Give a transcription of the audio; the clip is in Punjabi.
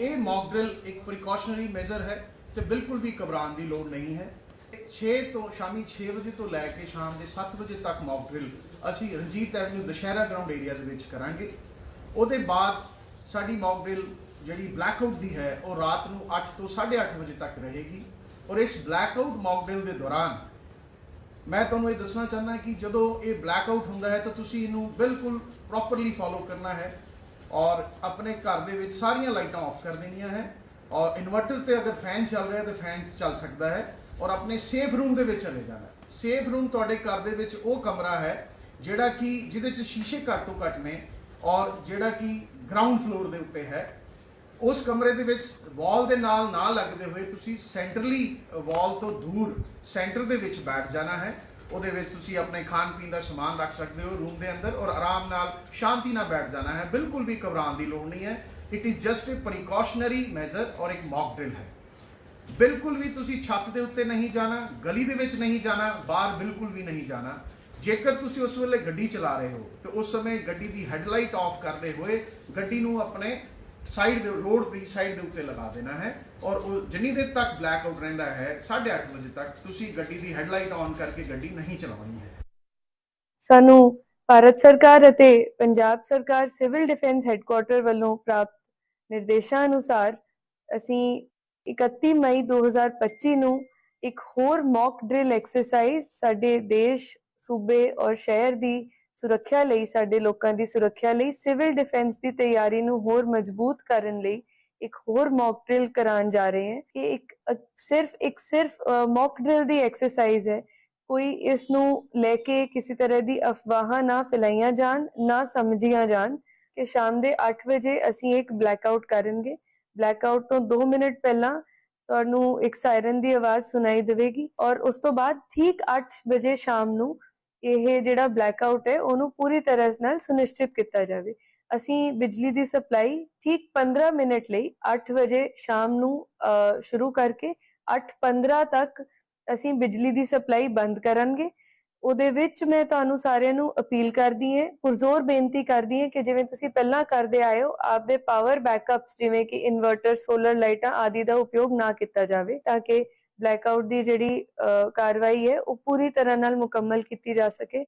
ਇਹ ਮੌਕ ਡਰਿਲ ਇੱਕ ਪ੍ਰੀਕਾਸ਼ਨਰੀ ਮੈਜ਼ਰ ਹੈ ਤੇ ਬਿਲਕੁਲ ਵੀ ਘਬਰਾਉਣ ਦੀ ਲੋੜ ਨਹੀਂ ਹੈ 6 ਤੋਂ ਸ਼ਾਮੀ 6 ਵਜੇ ਤੋਂ ਲੈ ਕੇ ਸ਼ਾਮ ਦੇ 7 ਵਜੇ ਤੱਕ ਮੌਕ ਡਰਿਲ ਅਸੀਂ Ranjit avenue Dussehra ground area ਦੇ ਵਿੱਚ ਕਰਾਂਗੇ ਉਹਦੇ ਬਾਅਦ ਸਾਡੀ ਮੌਕ ਡਰਿਲ ਜਿਹੜੀ ਬਲੈਕਆਊਟ ਦੀ ਹੈ ਉਹ ਰਾਤ ਨੂੰ 8 ਤੋਂ 8:30 ਵਜੇ ਤੱਕ ਰਹੇਗੀ ਔਰ ਇਸ ਬਲੈਕਆਊਟ ਮੌਕ ਡਰਿਲ ਦੇ ਦੌਰਾਨ ਮੈਂ ਤੁਹਾਨੂੰ ਇਹ ਦੱਸਣਾ ਚਾਹੁੰਦਾ ਕਿ ਜਦੋਂ ਇਹ ਬਲੈਕਆਊਟ ਹੁੰਦਾ ਹੈ ਤਾਂ ਤੁਸੀਂ ਇਹਨੂੰ ਬਿਲਕੁਲ ਪ੍ਰੋਪਰਲੀ ਫਾਲੋ ਕਰਨਾ ਹੈ ਔਰ ਆਪਣੇ ਘਰ ਦੇ ਵਿੱਚ ਸਾਰੀਆਂ ਲਾਈਟਾਂ ਆਫ ਕਰ ਦੇਣੀਆਂ ਹੈ। ਔਰ ਇਨਵਰਟਰ ਤੇ ਅਗਰ ਫੈਨ ਚੱਲ ਰਿਹਾ ਤਾਂ ਫੈਨ ਚੱਲ ਸਕਦਾ ਹੈ ਔਰ ਆਪਣੇ ਸੇਫ ਰੂਮ ਦੇ ਵਿੱਚ ਚਲੇ ਜਾਣਾ ਸੇਫ ਰੂਮ ਤੁਹਾਡੇ ਘਰ ਦੇ ਵਿੱਚ ਉਹ ਕਮਰਾ ਹੈ ਜਿਹੜਾ ਕਿ ਜਿਹਦੇ ਚ ਸ਼ੀਸ਼ੇ ਘੱਟ ਤੋਂ ਘੱਟ ਨੇ ਔਰ ਜਿਹੜਾ ਕਿ ਗਰਾਊਂਡ ਫਲੋਰ ਦੇ ਉੱਤੇ ਹੈ। ਉਸ ਕਮਰੇ ਦੇ ਵਿੱਚ ਵਾਲ ਦੇ ਨਾਲ ਨਾ ਲੱਗਦੇ ਹੋਏ ਤੁਸੀਂ ਸੈਂਟਰਲੀ ਵਾਲ ਤੋਂ ਦੂਰ ਸੈਂਟਰ ਦੇ ਵਿੱਚ ਬੈਠ ਜਾਣਾ ਹੈ। ਉਹਦੇ ਵਿੱਚ ਤੁਸੀਂ ਆਪਣੇ ਖਾਣ ਪੀਣ ਦਾ ਸਮਾਨ ਰੱਖ ਸਕਦੇ ਹੋ ਰੂਮ ਦੇ ਅੰਦਰ ਔਰ ਆਰਾਮ ਨਾਲ ਸ਼ਾਂਤੀ ਨਾਲ ਬੈਠ ਜਾਣਾ ਹੈ। ਬਿਲਕੁਲ ਵੀ ਘਬਰਾਉਣ ਦੀ ਲੋੜ ਨਹੀਂ ਹੈ। It is just a precautionary measure ਔਰ ਇੱਕ ਮੌਕ ਡਰਿਲ ਹੈ। ਬਿਲਕੁਲ ਵੀ ਤੁਸੀਂ ਛੱਤ ਦੇ ਉੱਤੇ ਨਹੀਂ ਜਾਣਾ, ਗਲੀ ਦੇ ਵਿੱਚ ਨਹੀਂ ਜਾਣਾ, ਬਾਹਰ ਬਿਲਕੁਲ ਵੀ ਨਹੀਂ ਜਾਣਾ। ਜੇਕਰ ਤੁਸੀਂ ਉਸ ਵੇਲੇ ਗੱਡੀ ਚਲਾ ਰਹੇ ਹੋ, ਤੇ ਉਸ ਸਮੇਂ ਗੱਡੀ ਦੀ ਹੈਡਲਾਈਟ ਆਫ ਕਰਦੇ ਹੋਏ ਗੱਡੀ ਨੂੰ ਆਪਣੇ ਸਾਈਡ ਦੇ ਰੋਡ ਦੀ ਸਾਈਡ ਦੇ ਉੱਤੇ ਲਗਾ ਦੇਣਾ ਹੈ ਔਰ ਉਹ ਜਿੰਨੀ ਦੇਰ ਤੱਕ ਬਲੈਕ ਆਊਟ ਰਹਿੰਦਾ ਹੈ 8:30 ਵਜੇ ਤੱਕ ਤੁਸੀਂ ਗੱਡੀ ਦੀ ਹੈਡਲਾਈਟ ਔਨ ਕਰਕੇ ਗੱਡੀ ਨਹੀਂ ਚਲਾਉਣੀ ਹੈ। ਸਾਨੂੰ ਭਾਰਤ ਸਰਕਾਰ ਅਤੇ ਪੰਜਾਬ ਸਰਕਾਰ ਸਿਵਲ ਡਿਫੈਂਸ ਹੈੱਡਕੁਆਰਟਰ ਵੱਲੋਂ ਪ੍ਰਾਪਤ ਨਿਰਦੇਸ਼ਾਂ ਅਨੁਸਾਰ ਅਸੀਂ 31 ਮਈ 2025 ਨੂੰ ਇੱਕ ਹੋਰ ਮੌਕ ਡਰਿਲ ਐਕਸਰਸਾਈਜ਼ ਸਾਡੇ ਦੇਸ਼, ਸੂਬੇ ਔਰ ਸ਼ਹਿਰ ਦੀ ਸੁਰੱਖਿਆ ਲਈ, ਸਾਡੇ ਲੋਕਾਂ ਦੀ ਸੁਰੱਖਿਆ ਲਈ, ਸਿਵਲ ਡਿਫੈਂਸ ਦੀ ਤਿਆਰੀ ਨੂੰ ਹੋਰ ਮਜ਼ਬੂਤ ਕਰਨ ਲਈ ਇੱਕ ਹੋਰ ਮੌਕ ਡਰਿਲ ਕਰਾਉਣ ਜਾ ਰਹੇ ਹਾਂ ਕਿ ਇੱਕ ਸਿਰਫ ਇੱਕ ਸਿਰਫ ਮੌਕ ਡਰਿਲ ਦੀ ਐਕਸਰਸਾਈਜ਼ ਹੈ। ਕੋਈ ਇਸ ਨੂੰ ਲੈ ਕੇ ਕਿਸੇ ਤਰ੍ਹਾਂ ਦੀ ਅਫਵਾਹਾਂ ਨਾ ਫੈਲਾਈਆਂ ਜਾਣ, ਨਾ ਸਮਝੀਆਂ ਜਾਣ ਕਿ ਸ਼ਾਮ ਦੇ 8 ਵਜੇ ਅਸੀਂ ਇੱਕ ਬਲੈਕਆਊਟ ਕਰਾਂਗੇ ਬਲੈਕਆਊਟ ਤੋਂ 2 ਮਿੰਟ ਪਹਿਲਾਂ ਤੁਹਾਨੂੰ ਇੱਕ ਸਾਇਰਨ ਦੀ ਆਵਾਜ਼ ਸੁਣਾਈ ਦੇਵੇਗੀ ਔਰ ਉਸ ਤੋਂ ਬਾਅਦ ਠੀਕ 8 ਵਜੇ ਸ਼ਾਮ ਨੂੰ ਇਹ ਜਿਹੜਾ ਬਲੈਕਆਊਟ ਹੈ, ਉਹਨੂੰ ਪੂਰੀ ਤਰ੍ਹਾਂ ਨਾਲ ਸੁਨਿਸ਼ਚਿਤ ਕੀਤਾ ਜਾਵੇ। ਅਸੀਂ ਬਿਜਲੀ ਦੀ ਸਪਲਾਈ ਠੀਕ 15 ਮਿੰਟ ਲਈ 8 ਵਜੇ ਸ਼ਾਮ ਨੂੰ ਸ਼ੁਰੂ ਕਰਕੇ 8:15 ਤੱਕ ਅਸੀਂ ਬਿਜਲੀ ਦੀ ਸਪਲਾਈ ਬੰਦ ਕਰਾਂਗੇ। ਉਹਦੇ ਵਿੱਚ ਮੈਂ ਤੁਹਾਨੂੰ ਸਾਰਿਆਂ ਨੂੰ ਅਪੀਲ ਕਰਦੀ ਹਾਂ, ਪੁਰਜ਼ੋਰ ਬੇਨਤੀ ਕਰਦੀ ਹਾਂ ਕਿ ਜਿਵੇਂ ਤੁਸੀਂ ਪਹਿਲਾਂ ਕਰਦੇ ਆਏ ਹੋ, ਆਪਦੇ ਪਾਵਰ ਬੈਕਅਪਸ ਜਿਵੇਂ ਕਿ ਇਨਵਰਟਰ ਸੋਲਰ ਲਾਈਟਾਂ ਆਦਿ ਦਾ ਉਪਯੋਗ ਨਾ ਕੀਤਾ ਜਾਵੇ ਤਾਂ ਕਿ ਬਲੈਕਆਊਟ ਦੀ ਜਿਹੜੀ ਅ, ਕਾਰਵਾਈ ਹੈ ਉਹ ਪੂਰੀ ਤਰ੍ਹਾਂ ਨਾਲ ਮੁਕੰਮਲ ਕੀਤੀ ਜਾ ਸਕੇ।